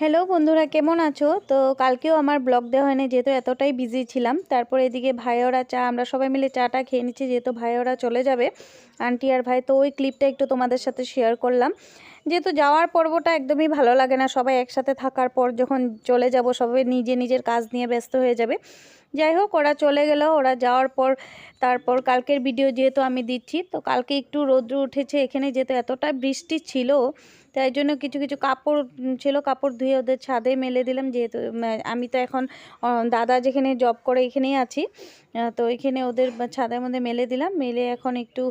Hello বন্ধুরা, কেমন আছো? তো কালকেও আমার ব্লগ দেওয়া হয়নি, যেহেতু এতটাই বিজি ছিলাম। তারপর এদিকে ভাইওরা চা, আমরা সবাই মিলে চাটা খেয়ে নিচ্ছি, যেহেতু ভাইওরা চলে যাবে। আন্টি আর ভাই, তো ওই ক্লিপটা একটু তোমাদের সাথে শেয়ার করলাম। যেহেতু যাওয়ার পর্বটা একদমই ভালো লাগে না, সবাই একসাথে থাকার পর যখন চলে যাব, সবাই নিজে নিজের কাজ নিয়ে ব্যস্ত হয়ে যাবে। যাই হোক, ওরা চলে গেল, ওরা যাওয়ার পর, তারপর কালকের ভিডিও যেহেতু আমি দিচ্ছি, তো কালকে একটু রৌদ্র উঠেছে এখানে, যেহেতু এতটা বৃষ্টি ছিল তাই জন্য কিছু কিছু কাপড় ছিল, কাপড় ধুয়ে ওদের ছাদে মেলে দিলাম যেহেতু আমি তো এখন দাদা যেখানে জব করে এখানেই আছি। তো এখানে ওদের ছাদের মধ্যে মেলে দিলাম, মেলে এখন একটু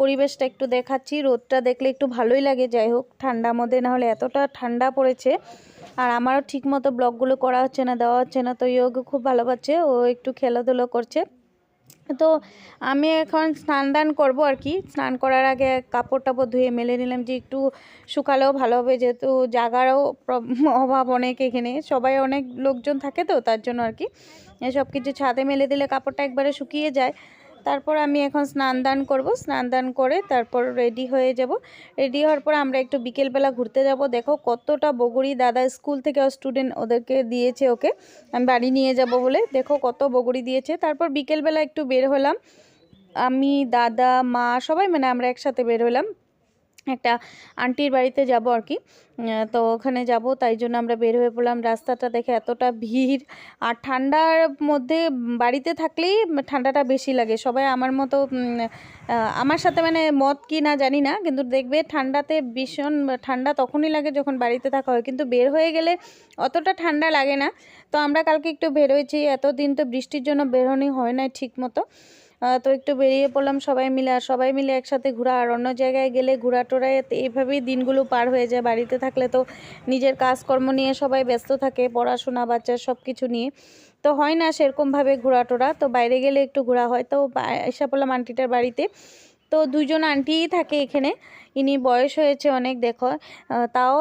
পরিবেশটা একটু দেখাচ্ছি, রোদটা দেখলে একটু ভালোই লাগে, যাই হোক, ঠান্ডা মধ্যে না হলে এতটা ঠান্ডা পড়েছে। আর আমারও ঠিক মতো ব্লগগুলো করা হচ্ছে না, দেওয়া হচ্ছে না, তো ইয়োগ খুব ভালো পাচ্ছে, ও একটু খেলাধুলো করছে। তো আমি এখন স্নান দান করব আর কি। স্নান করার আগে কাপড় টাপড় ধুয়ে মেলে নিলাম যে একটু শুকালেও ভালো হবে, যেহেতু জাগারও অভাব অনেক এখানে। সবাই অনেক লোকজন থাকে তো, তার জন্য আর কি। সব কিছু ছাদে মেলে দিলে কাপড়টা একবারে শুকিয়ে যায়। তারপর আমি এখন স্নান দান করব। স্নান দান করে তারপর রেডি হয়ে যাব। রেডি হওয়ার পর আমরা একটু বিকেলবেলা ঘুরতে যাব। দেখো কতটা বগুড়ি দাদা স্কুল থেকে স্টুডেন্ট ওদেরকে দিয়েছে ওকে। আমি বাড়ি নিয়ে যাব বলে। দেখো কত বগুড়ি দিয়েছে। তারপর বিকেলবেলা একটু বের হলাম। আমি, দাদা, মা সবাই মানে আমরা একসাথে বের হলাম। একটা আন্টির বাড়িতে যাব আর কি। তো ওখানে যাব, তাই জন্য আমরা বের হয়ে পড়লাম। রাস্তাটা দেখে এতটা ভিড়। আর ঠান্ডার মধ্যে বাড়িতে থাকলেই ঠান্ডাটা বেশি লাগে। সবাই আমার মতো আমার সাথে মানে মত কি না জানি না, কিন্তু দেখবে ঠান্ডাতে ভীষণ, ঠান্ডা তখনই লাগে যখন বাড়িতে থাকা হয়। কিন্তু বের হয়ে গেলে অতটা ঠান্ডা লাগে না। তো আমরা কালকে একটু বের হয়েছি। এতদিন তো বৃষ্টির জন্য বেরোনি, হয় না ঠিক মতো তো একটু বেরিয়ে পড়লাম সবাই মিলে, আর সবাই মিলে একসাথে ঘোরা, আর অন্য জায়গায় গেলে ঘোরা টোরায় এইভাবেই দিনগুলো পার হয়ে যায়। বাড়িতে থাকলে তো নিজের কাজকর্ম নিয়ে সবাই ব্যস্ত থাকে, পড়াশোনা বাচ্চার সব কিছু নিয়ে। তো হয় না সেরকমভাবে ঘোরা টোরা তো বাইরে গেলে একটু ঘোরা হয়। তো এসে পড়লাম আন্টিটার বাড়িতে। তো দুজন আন্টিই থাকে এখানে, ইনি বয়স হয়েছে অনেক, দেখো। তাও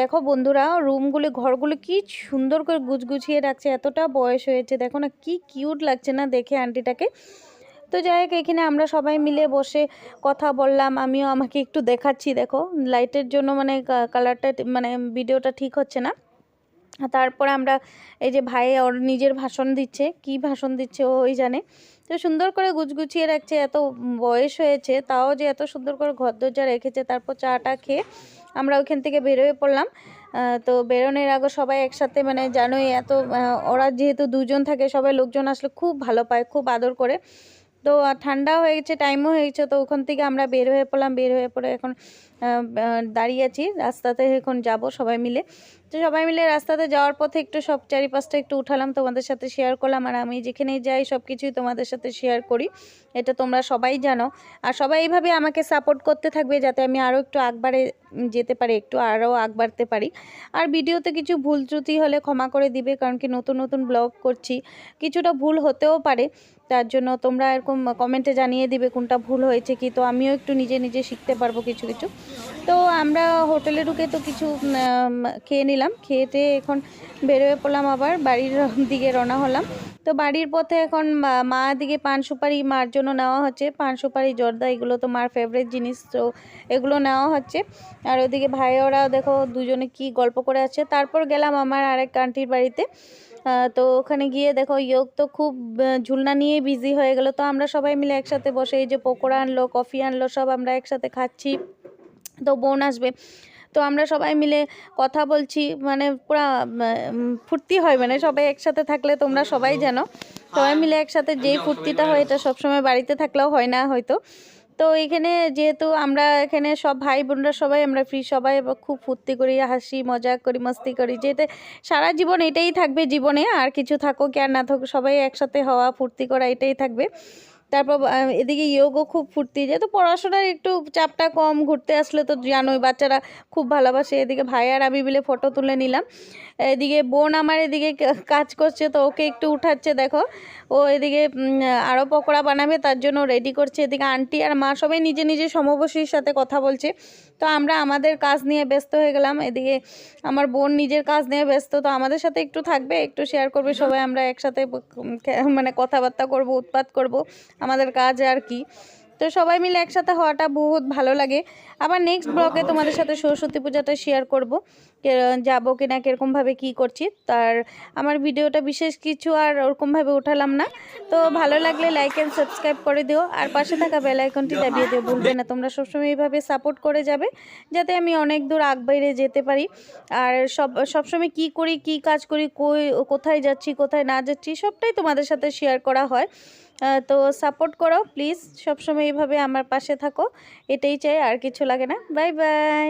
দেখো বন্ধুরা, রুমগুলি, ঘরগুলো কি সুন্দর করে গুছগুছিয়ে রাখছে, এতটা বয়স হয়েছে। দেখো না, কি কিউট লাগছে না দেখে আন্টিটাকে। তো যাই হোক, এখানে আমরা সবাই মিলে বসে কথা বললাম। আমিও আমাকে একটু দেখাচ্ছি, দেখো। লাইটের জন্য মানে কালারটা মানে ভিডিওটা ঠিক হচ্ছে না। তারপরে আমরা এই যে ভাই ওর নিজের ভাষণ দিচ্ছে, কি ভাষণ দিচ্ছে ওই জানে। তো সুন্দর করে গুছগুছিয়ে রাখছে, এত বয়স হয়েছে, তাও যে এত সুন্দর করে ঘর দরজা রেখেছে, তারপর চাটা খেয়ে আমরা ওইখান থেকে বেরোয় পড়লাম। তো বেরোনোর আগে সবাই একসাথে মানে জানোই এত ওরা যেহেতু দুজন থাকে, সবাই লোকজন আসলে খুব ভালো পায়, খুব আদর করে। তো ঠান্ডাও হয়ে গেছে টাইমও হয়ে গেছে, তো ওখান থেকে আমরা বের হয়ে পড়লাম, বের হয়ে পড়ে এখন দাঁড়িয়ে আছি, রাস্তাতে এখন যাব সবাই মিলে। তো সবাই মিলে রাস্তাতে যাওয়ার পথে একটু সব চারিপাশটা একটু উঠালাম, তোমাদের সাথে শেয়ার করলাম। আর আমি যেখানেই যাই, সব কিছুই তোমাদের সাথে শেয়ার করি। এটা তোমরা সবাই জানো। আর সবাই এইভাবে আমাকে সাপোর্ট করতে থাকবে যাতে আমি আরও একটু আগবারে যেতে পারি, একটু আরও আগ বাড়তে পারি। আর ভিডিওতে কিছু ভুল ত্রুটি হলে ক্ষমা করে দিবে, কারণ কি নতুন নতুন ব্লগ করছি। কিছুটা ভুল হতেও পারে, তার জন্য তোমরা এরকম কমেন্টে জানিয়ে দিবে কোনটা ভুল হয়েছে কি। তো আমিও একটু নিজে নিজে শিখতে পারব কিছু কিছু। তো আমরা হোটেলে ঢুকে তো কিছু খেয়ে নিলাম। খেয়েতে এখন বেরোয় পড়লাম আবার, বাড়ির দিকে রওনা হলাম। তো বাড়ির পথে এখন মা দিকে পান সুপারি মার জন্য নেওয়া হচ্ছে। পান সুপারি, জর্দা, এগুলো তো মার ফেভারিট জিনিস, তো এগুলো নেওয়া হচ্ছে। আর ওদিকে ভাই ওরা দেখো দুজনে কি গল্প করে আছে তারপর গেলাম আমার আরেক আন্টির বাড়িতে। তো ওখানে গিয়ে দেখো ইয়োগ তো খুব ঝুলনা নিয়ে বিজি হয়ে গেল। তো আমরা সবাই মিলে একসাথে বসে এই যে পকোড়া আনলো কফি আনলো, সব আমরা একসাথে খাচ্ছি। তো বোন আসবে। তো আমরা সবাই মিলে কথা বলছি মানে পুরা ফুর্তি হয় মানে সবাই একসাথে থাকলে তোমরা সবাই জানো। সবাই মিলে একসাথে যেই ফুর্তিটা হয়, এটা সবসময় বাড়িতে থাকলেও হয় না হয়তো। তো এখানে যেহেতু আমরা এখানে সব ভাই বোনরা সবাই, আমরা ফ্রি সবাই খুব ফুর্তি করি, হাসি, মজা করি, মস্তি করি, যেতে সারা জীবন এটাই থাকবে জীবনে, আর কিছু থাকুক আর না থাকুক, সবাই একসাথে হওয়া, ফুর্তি করা এটাই থাকবে। তারপর এদিকে ইয়োগও খুব ফুর্তি, যেহেতু পড়াশোনার একটু চাপটা কম, ঘুরতে আসলে তো জানোই, বাচ্চারা খুব ভালোবাসে। এদিকে ভাই আর আমি মিলে ফটো তুলে নিলাম। এদিকে বোন আমার এদিকে কাজ করছে, তো ওকে একটু উঠাচ্ছে, দেখো। ও এদিকে আরও পকোড়া বানাবে, তার জন্য রেডি করছে। এদিকে আন্টি আর মা সবাই নিজে নিজে সমবসীর সাথে কথা বলছে। তো আমরা আমাদের কাজ নিয়ে ব্যস্ত হয়ে গেলাম। এদিকে আমার বোন নিজের কাজ নিয়ে ব্যস্ত, তো আমাদের সাথে একটু থাকবে, একটু শেয়ার করবে সবাই, আমরা একসাথে মানে কথাবার্তা করব, উৎপাত করব। আমাদের কাজ আর কি। তো সবাই মিলে একসাথে হওয়াটা বহুত ভালো লাগে। আবার নেক্সট ব্লগে তোমাদের সাথে সরস্বতী পূজাটা শেয়ার করব। কে- যাব কিনা কীরকমভাবে কী করছি, তার আমার ভিডিওটা বিশেষ কিছু আর ওরকমভাবে উঠালাম না। তো ভালো লাগলে লাইক অ্যান্ড সাবস্ক্রাইব করে দিও, আর পাশে থাকা বেল আইকনটি দাবিয়ে দিও। ভুলবে না, তোমরা সবসময় এইভাবে সাপোর্ট করে যাবে, যাতে আমি অনেক দূর আগ বাইরে যেতে পারি। আর সব, সবসময় কি করি, কি কাজ করি, কই, কোথায় যাচ্ছি, কোথায় না যাচ্ছি, সবটাই তোমাদের সাথে শেয়ার করা হয়। তো সাপোর্ট করো প্লিজ সবসময় এইভাবে আমার পাশে থাকো। এটাই চাই আর কিছু লাগে না। Bye bye.